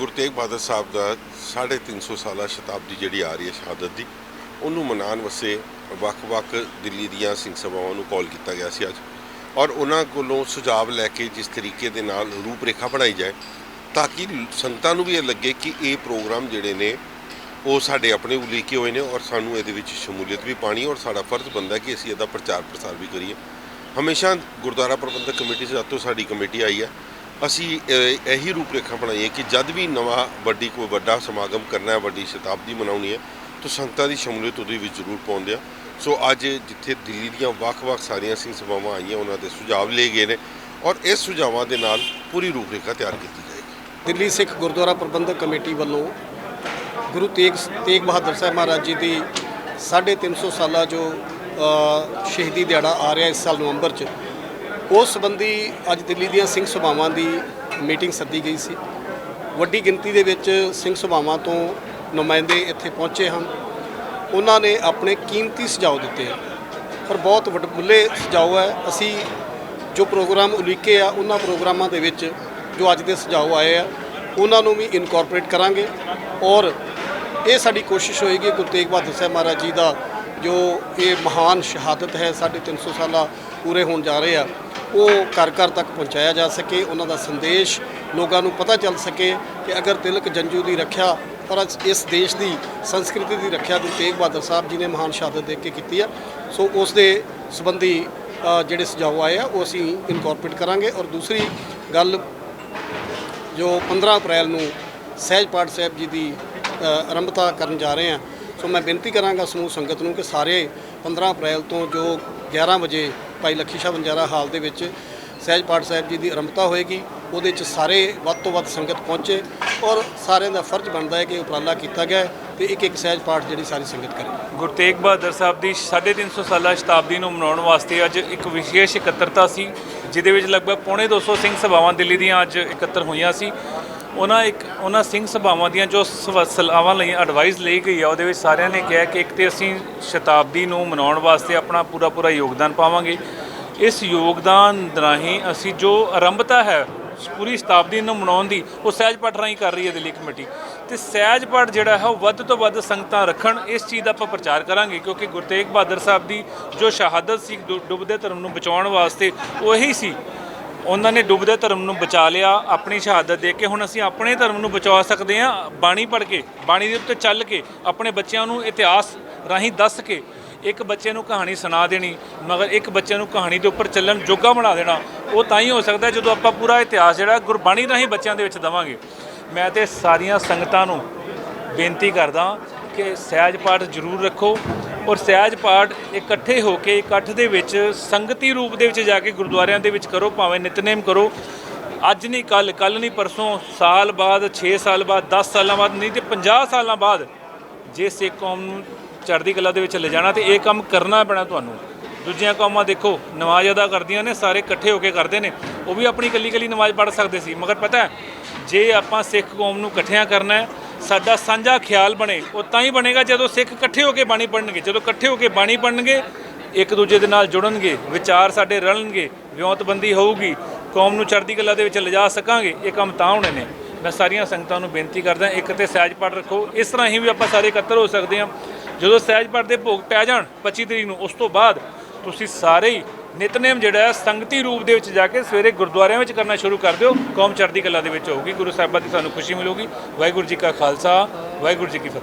ਗੁਰੂ ਤੇਗ ਬਹਾਦਰ ਸਾਹਿਬ ਦਾ 350 ਸਾਲਾ ਸ਼ਤਾਬਦੀ ਜਿਹੜੀ ਆ ਰਹੀ ਹੈ ਸ਼ਹਾਦਤ ਦੀ, ਉਹਨੂੰ ਮਨਾਉਣ ਵਾਸਤੇ ਵੱਖ-ਵੱਖ ਦਿੱਲੀ ਦੀਆਂ ਸਿੰਘ ਸਭਾਵਾਂ ਨੂੰ ਕਾਲ ਕੀਤਾ ਗਿਆ ਸੀ ਅੱਜ। ਔਰ ਉਹਨਾਂ ਕੋਲੋਂ ਸੁਝਾਅ ਲੈ ਕੇ ਜਿਸ ਤਰੀਕੇ ਦੇ ਨਾਲ ਰੂਪਰੇਖਾ ਬਣਾਈ ਜਾਏ, ਤਾਂ ਕਿ ਸੰਗਤਾਂ ਨੂੰ ਵੀ ਇਹ ਲੱਗੇ ਕਿ ਇਹ ਪ੍ਰੋਗਰਾਮ ਜਿਹੜੇ ਨੇ, ਉਹ ਸਾਡੇ ਆਪਣੇ ਉਲੀਕੇ ਹੋਏ ਨੇ ਔਰ ਸਾਨੂੰ ਇਹਦੇ ਵਿੱਚ ਸ਼ਮੂਲੀਅਤ ਵੀ ਪਾਣੀ ਔਰ ਸਾਡਾ ਫਰਜ਼ ਬਣਦਾ ਕਿ ਅਸੀਂ ਇਹਦਾ ਪ੍ਰਚਾਰ ਪ੍ਰਸਾਰ ਵੀ ਕਰੀਏ। ਹਮੇਸ਼ਾ ਗੁਰਦੁਆਰਾ ਪ੍ਰਬੰਧਕ ਕਮੇਟੀ ਜਦ ਤੋਂ ਸਾਡੀ ਕਮੇਟੀ ਆਈ ਹੈ ਅਸੀਂ ਇਹੀ ਰੂਪਰੇਖਾ ਬਣਾਈ ਹੈ ਕਿ ਜਦ ਵੀ ਨਵਾਂ ਵੱਡੀ ਕੋਈ ਵੱਡਾ ਸਮਾਗਮ ਕਰਨਾ ਹੈ, ਵੱਡੀ ਸ਼ਤਾਬਦੀ ਮਨਾਉਣੀ ਹੈ, ਤਾਂ ਸੰਗਤਾਂ ਦੀ ਸ਼ਮੂਲੀਅਤ ਉਹਦੇ ਵਿੱਚ ਜ਼ਰੂਰ ਪਾਉਂਦੇ ਆ। ਸੋ ਅੱਜ ਜਿੱਥੇ ਦਿੱਲੀ ਦੀਆਂ ਵੱਖ-ਵੱਖ ਸਾਰੀਆਂ ਸਿੰਘ ਸਭਾਵਾਂ ਆਈਆਂ, ਉਹਨਾਂ ਦੇ ਸੁਝਾਅ ਲਏ ਗਏ ਨੇ ਔਰ ਇਸ ਸੁਝਾਵਾਂ ਦੇ ਨਾਲ ਪੂਰੀ ਰੂਪਰੇਖਾ ਤਿਆਰ ਕੀਤੀ ਜਾਏਗੀ। ਦਿੱਲੀ ਸਿੱਖ ਗੁਰਦੁਆਰਾ ਪ੍ਰਬੰਧਕ ਕਮੇਟੀ ਵੱਲੋਂ ਗੁਰੂ ਤੇਗ ਤੇਗ ਬਹਾਦਰ ਸਾਹਿਬ ਮਹਾਰਾਜ ਜੀ ਦੀ 350 ਸਾਲਾ ਜੋ ਸ਼ਹੀਦੀ ਦਿਹਾੜਾ ਆ ਰਿਹਾ ਇਸ ਸਾਲ ਨਵੰਬਰ 'ਚ ਉਸ ਸੰਬੰਧੀ ਅੱਜ ਦਿੱਲੀ ਦੀਆਂ ਸਿੰਘ ਸਭਾਵਾਂ ਦੀ ਮੀਟਿੰਗ ਸੱਦੀ ਗਈ ਸੀ। ਵੱਡੀ ਗਿਣਤੀ ਦੇ ਵਿੱਚ ਸਿੰਘ ਸਭਾਵਾਂ ਤੋਂ ਨੁਮਾਇੰਦੇ ਇੱਥੇ ਪਹੁੰਚੇ ਹਨ। ਉਹਨਾਂ ਨੇ ਆਪਣੇ ਕੀਮਤੀ ਸੁਝਾਅ ਦਿੱਤੇ ਆ ਪਰ ਬਹੁਤ ਵਡਮੁੱਲੇ ਸੁਝਾਅ ਹੈ। ਅਸੀਂ ਜੋ ਪ੍ਰੋਗਰਾਮ ਉਲੀਕੇ ਆ, ਉਹਨਾਂ ਪ੍ਰੋਗਰਾਮਾਂ ਦੇ ਵਿੱਚ ਜੋ ਅੱਜ ਦੇ ਸੁਝਾਅ ਆਏ ਆ, ਉਹਨਾਂ ਨੂੰ ਵੀ ਇਨਕੋਰਪੋਰੇਟ ਕਰਾਂਗੇ। ਔਰ ਇਹ ਸਾਡੀ ਕੋਸ਼ਿਸ਼ ਹੋਏਗੀ, ਗੁਰੂ ਤੇਗ ਬਹਾਦਰ ਸਾਹਿਬ ਮਹਾਰਾਜ ਜੀ ਦਾ ਜੋ ਇਹ ਮਹਾਨ ਸ਼ਹਾਦਤ ਹੈ 350 ਸਾਲਾ ਪੂਰੇ ਹੋਣ ਜਾ ਰਹੇ ਆ ਉਹ ਘਰ ਘਰ ਤੱਕ ਪਹੁੰਚਾਇਆ ਜਾ ਸਕੇ, ਉਹਨਾਂ ਦਾ ਸੰਦੇਸ਼ ਲੋਕਾਂ ਨੂੰ ਪਤਾ ਚੱਲ ਸਕੇ ਕਿ ਅਗਰ ਤਿਲਕ ਜੰਜੂ ਦੀ ਰੱਖਿਆ ਔਰ ਇਸ ਦੇਸ਼ ਦੀ ਸੰਸਕ੍ਰਿਤੀ ਦੀ ਰੱਖਿਆ ਗੁਰੂ ਤੇਗ ਬਹਾਦਰ ਸਾਹਿਬ ਜੀ ਨੇ ਮਹਾਨ ਸ਼ਹਾਦਤ ਦੇ ਕੇ ਕੀਤੀ ਆ ਸੋ ਉਸ ਦੇ ਸੰਬੰਧੀ ਜਿਹੜੇ ਸੁਝਾਅ ਆਏ ਆ, ਉਹ ਅਸੀਂ ਇਨਕੋਰਪੋਰੇਟ ਕਰਾਂਗੇ। ਔਰ ਦੂਸਰੀ ਗੱਲ, ਜੋ 15 ਅਪ੍ਰੈਲ ਨੂੰ ਸਹਿਜ ਪਾਠ ਸਾਹਿਬ ਜੀ ਦੀ ਆਰੰਭਤਾ ਕਰਨ ਜਾ ਰਹੇ ਹਾਂ, ਸੋ ਮੈਂ ਬੇਨਤੀ ਕਰਾਂਗਾ ਸਮੂਹ ਸੰਗਤ ਨੂੰ ਕਿ ਸਾਰੇ 15 ਅਪ੍ਰੈਲ ਤੋਂ ਜੋ 11 ਵਜੇ ਭਾਈ ਲੱਖੀ ਸ਼ਾਹ ਬੰਜਾਰਾ ਹਾਲ ਦੇ ਵਿੱਚ ਸਹਿਜ ਪਾਠ ਸਾਹਿਬ ਜੀ ਦੀ ਆਰੰਭਤਾ ਹੋਏਗੀ, ਉਹਦੇ 'ਚ ਸਾਰੇ ਵੱਧ ਤੋਂ ਵੱਧ ਸੰਗਤ ਪਹੁੰਚੇ ਔਰ ਸਾਰਿਆਂ ਦਾ ਫਰਜ਼ ਬਣਦਾ ਹੈ ਕਿ ਉਪਰਾਲਾ ਕੀਤਾ ਗਿਆ ਹੈ ਤੇ ਇੱਕ ਇੱਕ ਸਹਿਜ ਪਾਠ ਜਿਹੜੀ ਸਾਰੀ ਸੰਗਤ ਕਰੇ। ਗੁਰੂ ਤੇਗ ਬਹਾਦਰ ਸਾਹਿਬ ਦੀ 350 ਸਾਲਾ ਸ਼ਤਾਬਦੀ ਨੂੰ ਮਨਾਉਣ ਵਾਸਤੇ ਅੱਜ ਇੱਕ ਵਿਸ਼ੇਸ਼ ਇਕੱਤਰਤਾ ਸੀ, ਜਿਹਦੇ ਵਿੱਚ ਲਗਭਗ ਪੌਣੇ 200 ਸਿੰਘ ਸਭਾਵਾਂ ਦਿੱਲੀ ਦੀਆਂ ਅੱਜ ਇਕੱਤਰ ਹੋਈਆਂ ਸੀ। ਉਹਨਾਂ ਇੱਕ ਉਹਨਾਂ ਸਿੰਘ ਸਭਾਵਾਂ ਦੀਆਂ ਜੋ ਸਵ- ਸਲਾਹਾਂ ਲਈ ਐਡਵਾਈਸ ਲਈ ਗਈ ਆ, ਉਹਦੇ ਵਿੱਚ ਸਾਰਿਆਂ ਨੇ ਕਿਹਾ ਕਿ ਇੱਕ ਤੇ ਅਸੀਂ ਸ਼ਤਾਬਦੀ ਨੂੰ ਮਨਾਉਣ ਵਾਸਤੇ ਆਪਣਾ ਪੂਰਾ ਪੂਰਾ ਯੋਗਦਾਨ ਪਾਵਾਂਗੇ। ਇਸ ਯੋਗਦਾਨ ਰਾਹੀਂ ਅਸੀਂ ਜੋ ਆਰੰਭਤਾ ਹੈ, ਪੂਰੀ ਸ਼ਤਾਬਦੀ ਨੂੰ ਮਨਾਉਣ ਦੀ, ਉਹ ਸਹਿਜ ਪਾਠ ਰਾਹੀਂ ਕਰ ਰਹੀ ਹੈ ਦਿੱਲੀ ਕਮੇਟੀ। ਤੇ ਸਹਿਜ ਪਾਠ ਜਿਹੜਾ ਹੈ, ਉਹ ਵੱਧ ਤੋਂ ਵੱਧ ਸੰਗਤਾਂ ਰੱਖਣ, ਇਸ ਚੀਜ਼ ਦਾ ਆਪਾਂ ਪ੍ਰਚਾਰ ਕਰਾਂਗੇ, ਕਿਉਂਕਿ ਗੁਰੂ ਤੇਗ ਬਹਾਦਰ ਸਾਹਿਬ ਦੀ ਜੋ ਸ਼ਹਾਦਤ ਸੀ ਡੁ- ਡੁੱਬਦੇ ਧਰਮ ਨੂੰ ਬਚਾਉਣ ਵਾਸਤੇ, ਉਹ ਇਹੀ ਸੀ। ਉਹਨਾਂ ਨੇ ਡੁੱਬਦੇ ਧਰਮ ਨੂੰ ਬਚਾ ਲਿਆ, ਆਪਣੀ ਸ਼ਹਾਦਤ ਦੇ ਕੇ। ਹੁਣ ਅਸੀਂ ਆਪਣੇ ਧਰਮ ਨੂੰ ਬਚਾ ਸਕਦੇ ਹਾਂ, ਬਾਣੀ ਪੜ੍ਹ ਕੇ, ਬਾਣੀ ਦੇ ਉੱਤੇ ਚੱਲ ਕੇ, ਆਪਣੇ ਬੱਚਿਆਂ ਨੂੰ ਇਤਿਹਾਸ ਰਾਹੀਂ ਦੱਸ ਕੇ, ਇੱਕ ਬੱਚੇ ਨੂੰ ਕਹਾਣੀ ਸੁਣਾ ਦੇਣੀ, ਮਗਰ ਇੱਕ ਬੱਚੇ ਨੂੰ ਕਹਾਣੀ ਦੇ ਉੱਪਰ ਚੱਲਣ ਜੋਗਾ ਬਣਾ ਦੇਣਾ, ਉਹ ਤਾਂ ਹੀ ਹੋ ਸਕਦਾ ਜਦੋਂ ਆਪਾਂ ਪੂਰਾ ਇਤਿਹਾਸ ਜਿਹੜਾ ਗੁਰਬਾਣੀ ਰਾਹੀਂ ਬੱਚਿਆਂ ਦੇ ਵਿੱਚ ਦਵਾਂਗੇ। ਮੈਂ ਤੇ ਸਾਰੀਆਂ ਸੰਗਤਾਂ ਨੂੰ ਬੇਨਤੀ ਕਰਦਾ ਕਿ ਸਹਿਜ ਪਾਠ ਜ਼ਰੂਰ ਰੱਖੋ ਔਰ ਸਹਿਜ ਪਾਠ ਇਕੱਠੇ ਹੋ ਕੇ ਇਕੱਠ ਦੇ ਵਿੱਚ, ਸੰਗਤੀ ਰੂਪ ਦੇ ਵਿੱਚ ਜਾ ਕੇ ਗੁਰਦੁਆਰਿਆਂ ਦੇ ਵਿੱਚ ਕਰੋ, ਭਾਵੇਂ ਨਿਤਨੇਮ ਕਰੋ। ਅੱਜ ਨਹੀਂ, ਕੱਲ ਕੱਲ ਨਹੀਂ, ਪਰਸੋਂ, ਸਾਲ ਬਾਅਦ 6 ਸਾਲ ਬਾਅਦ 10 ਸਾਲਾਂ ਬਾਅਦ, ਨਹੀਂ ਤੇ 50 ਸਾਲਾਂ ਬਾਅਦ ਜੇ ਸਿੱਖ ਕੌਮ ਨੂੰ ਚੜ੍ਹਦੀ ਕਲਾ ਦੇ ਵਿੱਚ ਲਿਜਾਣਾ ਤੇ ਇਹ ਕੰਮ ਕਰਨਾ ਪੈਣਾ ਤੁਹਾਨੂੰ। ਦੂਜੀਆਂ ਕੌਮਾਂ ਦੇਖੋ, ਨਮਾਜ਼ ਅਦਾ ਕਰਦੀਆਂ ਨੇ, ਸਾਰੇ ਇਕੱਠੇ ਹੋ ਕੇ ਕਰਦੇ ਨੇ। ਉਹ ਵੀ ਆਪਣੀ ਇਕੱਲੀ ਇਕੱਲੀ ਨਮਾਜ਼ ਪੜ੍ਹ ਸਕਦੇ ਸੀ। ਮਗਰ ਪਤਾ ਜੇ ਆਪਾਂ ਸਿੱਖ ਕੌਮ ਨੂੰ ਇਕੱਠਿਆਂ ਕਰਨਾ ਹੈ ਸਾਡਾ ਸਾਂਝਾ ਖਿਆਲ ਬਣੇ, ਉਹ ਤਾਂ ਹੀ ਬਣੇਗਾ ਜਦੋਂ ਸਿੱਖ ਇਕੱਠੇ ਹੋ ਕੇ ਬਾਣੀ ਪੜ੍ਹਨਗੇ। ਜਦੋਂ ਇਕੱਠੇ ਹੋ ਕੇ ਬਾਣੀ ਪੜ੍ਹਨਗੇ, ਇੱਕ ਦੂਜੇ ਦੇ ਨਾਲ ਜੁੜਨਗੇ, ਵਿਚਾਰ ਸਾਡੇ ਰਲਣਗੇ, ਵਿਉਂਤਬੰਦੀ ਹੋਊਗੀ, ਕੌਮ ਨੂੰ ਚੜ੍ਹਦੀ ਕਲਾ ਦੇ ਵਿੱਚ ਲਿਜਾ ਸਕਾਂਗੇ, ਇਹ ਕੰਮ ਤਾਂ ਹੋਣੇ ਨੇ। ਮੈਂ ਸਾਰੀਆਂ ਸੰਗਤਾਂ ਨੂੰ ਬੇਨਤੀ ਕਰਦਾ, ਇੱਕ ਤੇ ਸਹਿਜ ਪਾਠ ਰੱਖੋ, ਇਸ ਤਰ੍ਹਾਂ ਹੀ ਵੀ ਆਪਾਂ ਸਾਰੇ ਇਕੱਤਰ ਹੋ ਸਕਦੇ ਹਾਂ। ਜਦੋਂ ਸਹਿਜ ਪਾਠ ਦੇ ਭੋਗ ਪੈ ਜਾਣ 25 ਤਰੀਕ ਨੂੰ, ਉਸ ਤੋਂ ਬਾਅਦ ਤੁਸੀਂ ਸਾਰੇ ਹੀ ਨਿਤਨੇਮ ਜਿਹੜਾ ਹੈ, ਸੰਗਤੀ ਰੂਪ ਦੇ ਵਿੱਚ ਜਾ ਕੇ ਸਵੇਰੇ ਗੁਰਦੁਆਰਿਆਂ ਵਿੱਚ ਕਰਨਾ ਸ਼ੁਰੂ ਕਰ ਦਿਓ। ਕੌਮ ਚੜ੍ਹਦੀ ਕਲਾ ਦੇ ਵਿੱਚ ਹੋਊਗੀ। ਗੁਰੂ ਸਾਹਿਬਾਂ ਦੀ ਸਾਨੂੰ ਖੁਸ਼ੀ ਮਿਲੂਗੀ। ਵਾਹਿਗੁਰੂ ਜੀ ਕਾ ਖਾਲਸਾ, ਵਾਹਿਗੁਰੂ ਜੀ ਕੀ ਫਤਿਹ।